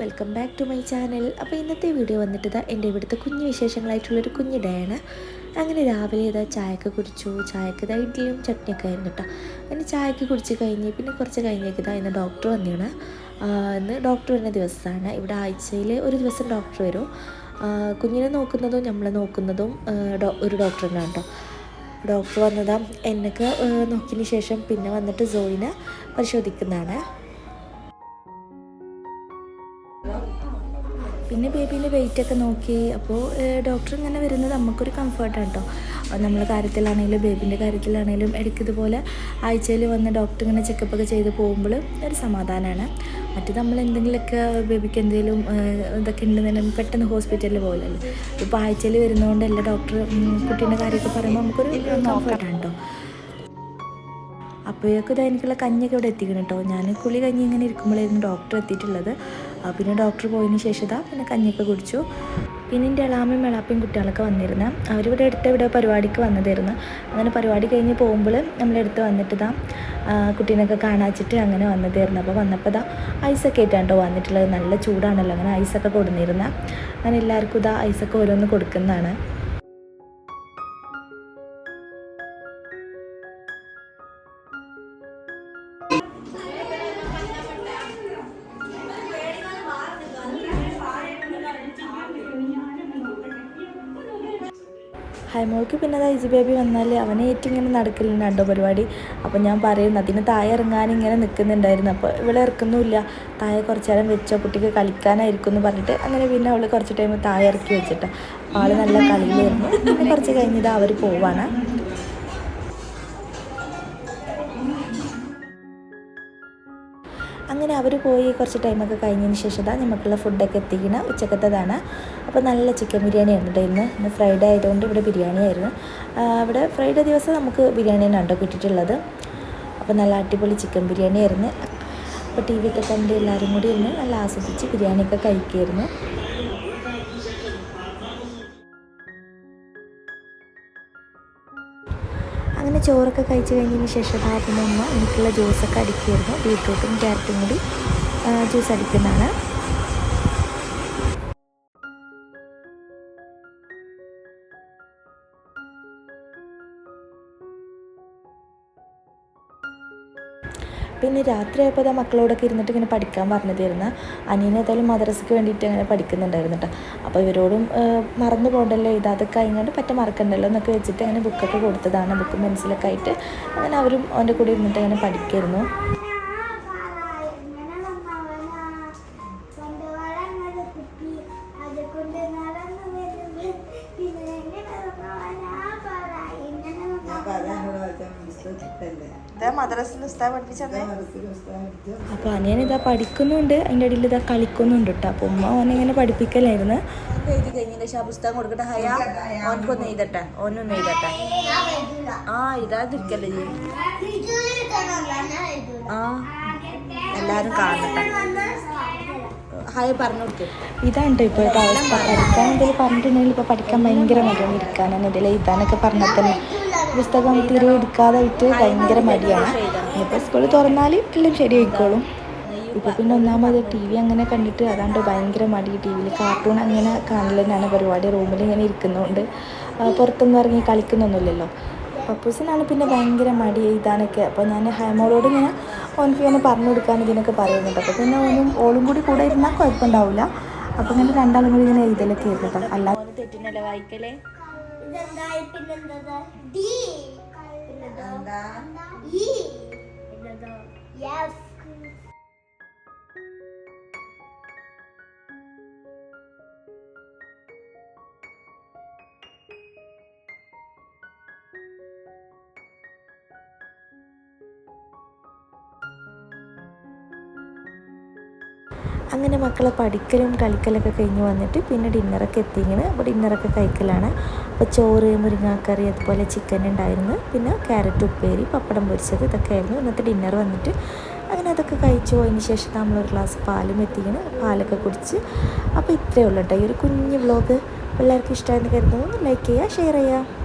Welcome back to my channel. അപ്പോൾ ഇന്നത്തെ video വന്നിട്ട് ഇതാ എന്റെ ഇവിടുത്തെ കുഞ്ഞു വിശേഷങ്ങളായിട്ടുള്ളൊരു കുഞ്ഞു ഡേ ആണ്. അങ്ങനെ രാവിലെ ഇതാ ചായക്ക് കുടിച്ചു. ചായക്ക് ഇതാ ഇഡ്ഡലിയും ചട്നിയൊക്കെ ആയിരുന്നു കേട്ടോ അങ്ങനെ ചായക്ക് കുടിച്ച് കഴിഞ്ഞ് പിന്നെ കുറച്ച് കഴിഞ്ഞേക്ക് ഇതാ ഇന്ന് ഡോക്ടർ വന്നിയാണ് ഇന്ന് ഡോക്ടർ വരുന്ന ദിവസമാണ്. ഇവിടെ ആഴ്ചയിൽ ഒരു ദിവസം ഡോക്ടർ വരും. കുഞ്ഞിനെ നോക്കുന്നതും നമ്മളെ നോക്കുന്നതും ഒരു ഡോക്ടർ തന്നെയാണ് കേട്ടോ ഡോക്ടർ വന്നതാ എന്നൊക്കെ നോക്കിയതിന് ശേഷം പിന്നെ വന്നിട്ട് സോയിനെ പരിശോധിക്കുന്നതാണ്. പിന്നെ ബേബീന്റെ വെയിറ്റ് ഒക്കെ നോക്കി അപ്പോൾ ഡോക്ടർ ഇങ്ങനെ വരുന്നത് നമുക്കൊരു കംഫർട്ടാണ് കേട്ടോ നമ്മൾ കാര്യത്തിലാണെങ്കിലും ബേബീന്റെ കാര്യത്തിലാണെങ്കിലും ഇടയ്ക്ക് ഇതുപോലെ ആഴ്ചയിൽ വന്ന് ഡോക്ടർ ഇങ്ങനെ ചെക്കപ്പ് ഒക്കെ ചെയ്ത് പോകുമ്പോൾ ഒരു സമാധാനമാണ് മറ്റു നമ്മൾ എന്തെങ്കിലുമൊക്കെ ബേബിക്ക് എന്തെങ്കിലും ഇതൊക്കെ ഉണ്ടെന്നുണ്ടെങ്കിൽ പെട്ടെന്ന് ഹോസ്പിറ്റലിൽ പോകില്ലല്ലോ ഇപ്പോൾ ആഴ്ചയിൽ വരുന്നതുകൊണ്ട് എല്ലാ ഡോക്ടർ കുട്ടീന്റെ കാര്യമൊക്കെ പറയുമ്പോൾ നമുക്കൊരു കംഫർട്ടാണ് കേട്ടോ അപ്പോഴേക്കും ഇതാ എനിക്കുള്ള കഞ്ഞൊക്കെ ഇവിടെ എത്തിക്കണം കേട്ടോ ഞാൻ കുളി കഞ്ഞി ഇങ്ങനെ ഇരിക്കുമ്പോഴായിരുന്നു ഡോക്ടർ എത്തിയിട്ടുള്ളത്. പിന്നെ ഡോക്ടർ പോയതിന് ശേഷം പിന്നെ കഞ്ഞിയൊക്കെ കുടിച്ചു. പിന്നെ എന്റെ എളാമയും എളാപ്പയും കുട്ടികളൊക്കെ വന്നിരുന്നു. അവരിവിടെ അടുത്ത് ഇവിടെ പരിപാടിക്ക് വന്നതായിരുന്നു. അങ്ങനെ പരിപാടി കഴിഞ്ഞ് പോകുമ്പോൾ നമ്മളെടുത്ത് വന്നിട്ട് ഇതാ കുട്ടീനൊക്കെ കാണാച്ചിട്ട് അങ്ങനെ വന്നതായിരുന്നു. അപ്പോൾ വന്നപ്പോൾ ഇതാ ഐസൊക്കെ ആയിട്ടാണ് കേട്ടോ വന്നിട്ടുള്ളത്. നല്ല ചൂടാണല്ലോ. അങ്ങനെ ഐസൊക്കെ കൊടുന്നിരുന്ന. അങ്ങനെ എല്ലാവർക്കും ഇതാ ഐസൊക്കെ ഓരോന്ന് കൊടുക്കുന്നതാണ്. ഹൈമോൾക്ക് പിന്നെ ഐജി ബേബി വന്നാൽ അവനെ ഏറ്റവും ഇങ്ങനെ നടക്കലുണ്ട് കണ്ടോ പരിപാടി? അപ്പോൾ ഞാൻ പറയുന്നു അതിന് താഴെ ഇറങ്ങാൻ ഇങ്ങനെ നിൽക്കുന്നുണ്ടായിരുന്നു അപ്പോൾ ഇവിടെ ഇറക്കുന്നുമില്ല. താഴെ കുറച്ച് നേരം വെച്ചോ കുട്ടിക്ക് കളിക്കാനായിരിക്കും എന്ന് പറഞ്ഞിട്ട് അങ്ങനെ പിന്നെ അവൾ കുറച്ച് ടൈം താഴെ ഇറക്കി വെച്ചിട്ട്. ആൾ നല്ല കളിയിലായിരുന്നു. പിന്നെ കുറച്ച് കഴിഞ്ഞിട്ട് അവർ പോവാണ്. അങ്ങനെ അവർ പോയി കുറച്ച് ടൈമൊക്കെ കഴിഞ്ഞതിന് ശേഷം ഇതാ നമുക്കുള്ള ഫുഡൊക്കെ എത്തിക്കണ. ഉച്ചക്കത്തതാണ്. അപ്പോൾ നല്ല ചിക്കൻ ബിരിയാണി ആയിരുന്നു ഇന്ന്. ഇന്ന് ഫ്രൈഡേ ആയതുകൊണ്ട് ഇവിടെ ബിരിയാണി ആയിരുന്നു. ഇവിടെ ഫ്രൈഡേ ദിവസം നമുക്ക് ബിരിയാണി തന്നെ കേട്ടോ കിട്ടിയിട്ടുള്ളത്. അപ്പോൾ നല്ല അടിപൊളി ചിക്കൻ ബിരിയാണി ആയിരുന്നു. അപ്പോൾ ടി വി ഒക്കെ കണ്ട് എല്ലാവരും കൂടി ഇരുന്ന് നല്ല ആസ്വദിച്ച് ബിരിയാണിയൊക്കെ കഴിക്കുമായിരുന്നു അങ്ങനെ ചോറൊക്കെ കഴിച്ച് കഴിഞ്ഞതിന് ശേഷം ഉമ്മ എനിക്കുള്ള ജ്യൂസൊക്കെ അടിക്കുമായിരുന്നു ബീട്രൂട്ടും ക്യാരറ്റും കൂടി ജ്യൂസ് അടിക്കുന്നതാണ്. പിന്നെ രാത്രിയായപ്പോൾ ആ മക്കളോടൊക്കെ ഇരുന്നിട്ട് ഇങ്ങനെ പഠിക്കാൻ പറഞ്ഞു അനിയനെ ഏതായാലും മദ്രസയ്ക്ക് വേണ്ടിയിട്ട് അങ്ങനെ പഠിക്കുന്നുണ്ടായിരുന്നു കേട്ടോ അപ്പോൾ ഇവരോടും മറന്നു പോകണ്ടല്ലോ ഇത് അതൊക്കെ പറ്റ മറക്കണ്ടല്ലോ എന്നൊക്കെ വെച്ചിട്ട് അങ്ങനെ ബുക്കൊക്കെ കൊടുത്തതാണ്. ബുക്ക് പെൻസിലൊക്കെ ആയിട്ട് അങ്ങനെ അവരും അവന്റെ കൂടെ ഇരുന്നിട്ട് അങ്ങനെ മദ്രസിൽ പഠിപ്പിച്ചത് അപ്പോൾ അനിയൻ ഇതാ പഠിക്കുന്നുണ്ട്. അതിന്റെ ഇടയിൽ ഇതാ കളിക്കുന്നുണ്ട് കേട്ടോ അപ്പോൾ ഉമ്മ ഓനെ ഇങ്ങനെ പഠിപ്പിക്കലായിരുന്നു. എഴുതി കഴിഞ്ഞ ശേഷം ആ പുസ്തകം കൊടുക്കട്ടെ? ഹയ? ഓനക്കൊന്ന് എഴുതട്ടെ? ഓനൊന്ന് എഴുതട്ടെ? ആ ഇതാതിരിക്കല്ലേ ആ എല്ലാവരും കാണട്ടെ ഹായ് പറഞ്ഞു കൊടുക്കും. ഇതാണ് ഇപ്പോഴത്തെ അവസ്ഥ. പഠിക്കാൻ എന്തെങ്കിലും പറഞ്ഞിട്ടുണ്ടെങ്കിൽ ഇപ്പോൾ പഠിക്കാൻ ഭയങ്കര മടിയാണ്. ഇരിക്കാൻ എന്തെങ്കിലും എഴുതാനൊക്കെ പറഞ്ഞാൽ തന്നെ പുസ്തകം തീരെ എടുക്കാതായിട്ട് ഭയങ്കര മടിയാണ്. ഇപ്പോൾ സ്കൂൾ തുറന്നാൽ എല്ലാം ശരിയായിക്കോളും ഇപ്പോൾ പിന്നെ ഒന്നാമത് ടി വി അങ്ങനെ കണ്ടിട്ട് അതാണ്ട് ഭയങ്കര മടി. ടി വിയിൽ കാർട്ടൂൺ അങ്ങനെ കാണലെന്നാണ് പരിപാടി. റൂമിൽ ഇങ്ങനെ ഇരിക്കുന്നതുകൊണ്ട് പുറത്തൊന്നും ഇറങ്ങി കളിക്കുന്നൊന്നുമില്ലല്ലോ. പപ്പൂസിനാണ് പിന്നെ ഭയങ്കര മടി എഴുതാനൊക്കെ. അപ്പോൾ ഞാൻ ഹൈമോളോട് ഇങ്ങനെ ഓനക്ക് ഇങ്ങനെ പറഞ്ഞു കൊടുക്കാൻ ഇതിനൊക്കെ പറയുന്നുണ്ട്. അപ്പോൾ പിന്നെ ഓനും ഓളും കൂടി കൂടെ ഇരുന്നാൽ കുഴപ്പമുണ്ടാവില്ല അപ്പോൾ ഇങ്ങനെ രണ്ടാളും കൂടി ഇങ്ങനെ എഴുതലൊക്കെ ആയിരുന്നു കേട്ടോ. അല്ലാതെ തെറ്റിനല്ലേ വായിക്കലേ? Yes. അങ്ങനെ മക്കളെ പഠിക്കലും കളിക്കലൊക്കെ കഴിഞ്ഞ് വന്നിട്ട് പിന്നെ ഡിന്നറൊക്കെ എത്തിങ്ങനെ അപ്പോൾ ഡിന്നറൊക്കെ കഴിക്കലാണ്. അപ്പോൾ ചോറ് മുരിങ്ങാക്കറി അതുപോലെ ചിക്കൻ ഉണ്ടായിരുന്നു. പിന്നെ ക്യാരറ്റ് ഉപ്പേരി പപ്പടം പൊരിച്ചത് ഇതൊക്കെ ആയിരുന്നു. ഇന്നത്തെ ഡിന്നർ വന്നിട്ട് അങ്ങനെ അതൊക്കെ കഴിച്ചു. അതിന് ശേഷം നമ്മളൊരു ഗ്ലാസ് പാലും എത്തിക്കണം പാലൊക്കെ കുടിച്ച്. അപ്പോൾ ഇത്രയേ ഉള്ളൂ കേട്ടോ. ഈ ഒരു കുഞ്ഞ് വ്ലോഗ് പിള്ളേർക്ക് ഇഷ്ടമായെന്ന് കരുതുന്നു. ലൈക്ക് ചെയ്യുക ഷെയർ ചെയ്യുക.